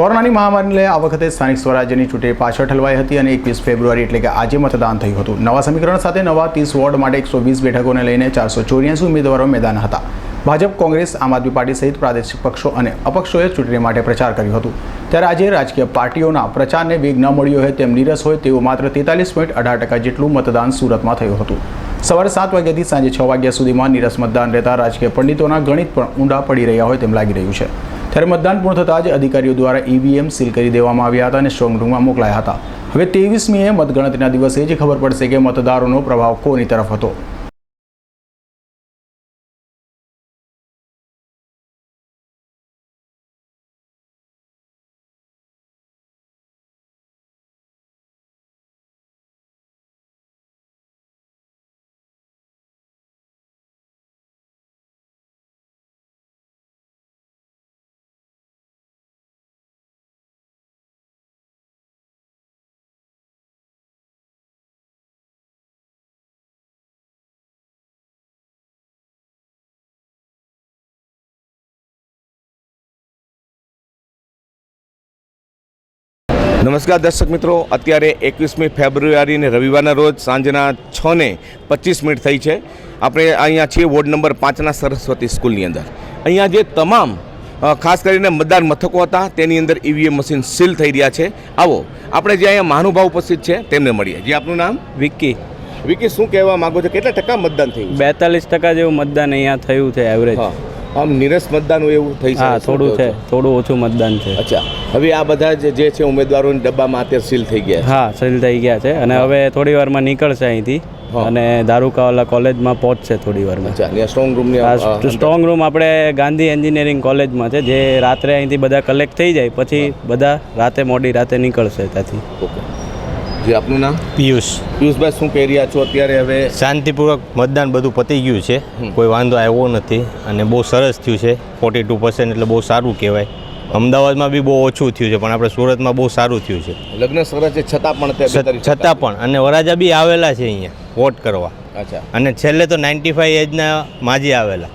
કોરોનાની મહામારીને લઈ આ વખતે સ્થાનિક સ્વરાજ્યની ચૂંટણી પાછળ ઠલવાઈ હતી અને એકવીસ ફેબ્રુઆરી એટલે કે આજે મતદાન થયું હતું. નવા સમીકરણ સાથે નવા ત્રીસ વોર્ડ માટે એકસો વીસ બેઠકોને લઈને ચારસો ચોર્યાસી ઉમેદવારો મેદાન હતા. ભાજપ, કોંગ્રેસ, આમ આદમી પાર્ટી સહિત પ્રાદેશિક પક્ષો અને અપક્ષોએ ચૂંટણી માટે પ્રચાર કર્યું હતું. ત્યારે આજે રાજકીય પાર્ટીઓના પ્રચારને વેગ ન મળ્યો હોય તેમ નીરસ હોય તેવું માત્ર તેતાલીસ પોઈન્ટ અઢાર ટકા જેટલું મતદાન સુરતમાં થયું હતું. સવારે સાત વાગ્યાથી સાંજે છ વાગ્યા સુધીમાં નીરસ મતદાન રહેતા રાજકીય પંડિતોના ગણિત પણ ઊંડા પડી રહ્યા હોય તેમ લાગી રહ્યું છે. ત્યારે મતદાન પૂર્ણ થતાં જ અધિકારીઓ દ્વારા ઈવીએમ સીલ કરી દેવામાં આવ્યા હતા અને સ્ટ્રોંગરૂમમાં મોકલાયા હતા. હવે ત્રેવીસમીએ મતગણતરીના દિવસે જ ખબર પડશે કે મતદારોનો પ્રભાવ કોની તરફ હતો. નમસ્કાર દર્શક મિત્રો અત્યારે એકવીસમી ફેબ્રુઆરીને રવિવારના રોજ સાંજના છ ને પચીસ મિનિટ થઈ છે. આપણે અહીંયા છીએ વોર્ડ નંબર પાંચના સરસ્વતી સ્કૂલની અંદર. અહીંયા જે તમામ ખાસ કરીને મતદાન મથકો હતા તેની અંદર ઈવીએમ મશીન સીલ થઈ રહ્યા છે. આવો આપણે જે અહીંયા મહાનુભાવ ઉપસ્થિત છે તેમને મળીએ. જે આપનું નામ? વિક્કી. વિકી શું કહેવા માંગો છો? કેટલા ટકા મતદાન થયું બેતાલીસ ટકા જેવું મતદાન અહીંયા થયું છે એવરેજ આમ નિરસ મતદાન એવું થઈ હા થોડું છે થોડું ઓછું મતદાન છે. અચ્છા. હવે આ બધા જે છે ઉમેદવારોની ડબ્બામાં અત્યારે સીલ થઈ ગયા હા સીલ થઈ ગયા છે અને હવે થોડી વારમાં નીકળશે અહીંથી અને દારૂકાવાલા કોલેજમાં પહોંચશે થોડી વારમાં. સ્ટ્રોંગ રૂમની આ સ્ટ્રોંગ રૂમ આપણે ગાંધી એન્જિનિયરિંગ કોલેજમાં છે જે રાત્રે અહીંથી બધા કલેક્ટ થઈ જાય પછી બધા રાતે મોડી રાતે નીકળશે ત્યાંથી. ઓકે. જે આપનું નામ? પિયુષ. પિયુષભાઈ શું કહી રહ્યા છો અત્યારે હવે? શાંતિપૂર્વક મતદાન બધું પતી ગયું છે. કોઈ વાંધો આવ્યો નથી અને બહુ સરસ થયું છે. ફોર્ટી ટુ પર્સન્ટ એટલે બહુ સારું કહેવાય. અમદાવાદમાં બી બહુ ઓછું થયું છે પણ આપણે સુરતમાં બહુ સારું થયું છે. લગ્ન સરસ છે છતાં પણ છતાં પણ. અને વરાજા બી આવેલા છે અહીંયા વોટ કરવા. અચ્છા. અને છેલ્લે તો નાઇન્ટી ફાઈવ એજના માજી આવેલા.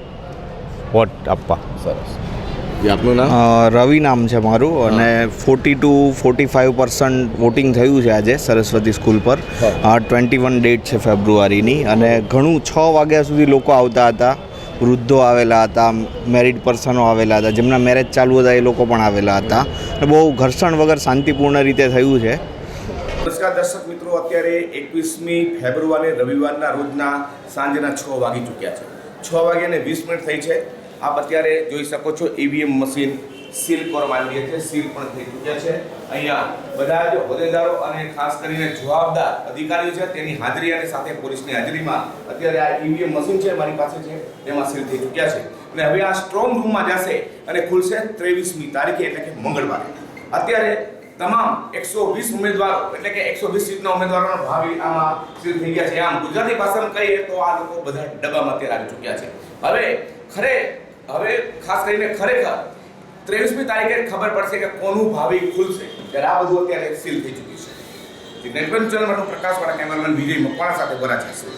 વોટ આપવા. સરસ. આપનું નામ? રવિ નામ છે મારું અને forty two forty five percent voting થયું છે આજે સરસ્વતી સ્કૂલ પર. ટ્વેન્ટી વન ડેટ છે ફેબ્રુઆરીની અને ઘણું છ વાગ્યા સુધી લોકો આવતા હતા વૃદ્ધો આવેલા હતા મેરિડ પર્સનો આવેલા હતા જેમના મેરેજ ચાલુ હતા એ લોકો પણ આવેલા હતા. અને બહુ ઘર્ષણ વગર શાંતિપૂર્ણ રીતે થયું છે. નમસ્કાર દર્શક મિત્રો અત્યારે એકવીસમી ફેબ્રુઆરી રવિવારના રોજના સાંજના છ વાગી ચૂક્યા છે. છ વાગ્યાને વીસ મિનિટ થઈ છે. આપ અત્યારે જોઈ શકો છો ઈવીએમ મશીન સીલ કરવામાં આવી છે સીલ પણ થઈ ચૂક્યા છે. અહીંયા બધા જ હોદ્દેદારો અને ખાસ કરીને જવાબદાર અધિકારીઓ છે, તેની હાજરી અને સાથે પોલીસની હાજરીમાં અત્યારે આ ઈવીએમ મશીન છે, મારી પાસે છે, તેમાં સીલ થઈ ચૂક્યા છે. અને હવે આ સ્ટ્રોંગ રૂમમાં જશે અને ખુલશે ત્રેવીસમી તારીખે, એટલે કે મંગળવારે. અત્યારે તમામ એકસો વીસ ઉમેદવારો, એટલે કે એકસો વીસ સીટના ઉમેદવારોનો ભાવિ આમાં સીલ થઈ ગયા છે. આમ ગુજરાતી ભાષામાં કહીએ તો આ લોકો બધા ડબ્બામાં અત્યારે આવી ચૂક્યા છે. હવે ખરે હવે ખાસ કરીને ખરેખર ત્રેવીસમી તારીખે ખબર પડશે કે કોનું ભાવિ ખુલશે ત્યારે આ બધું અત્યારે સીલ થઈ ચૂક્યું છે. નેટવર્ક ચેનલ પ્રકાશવાળા કેમેરામેન વિજય મકવાણા સાથે છે.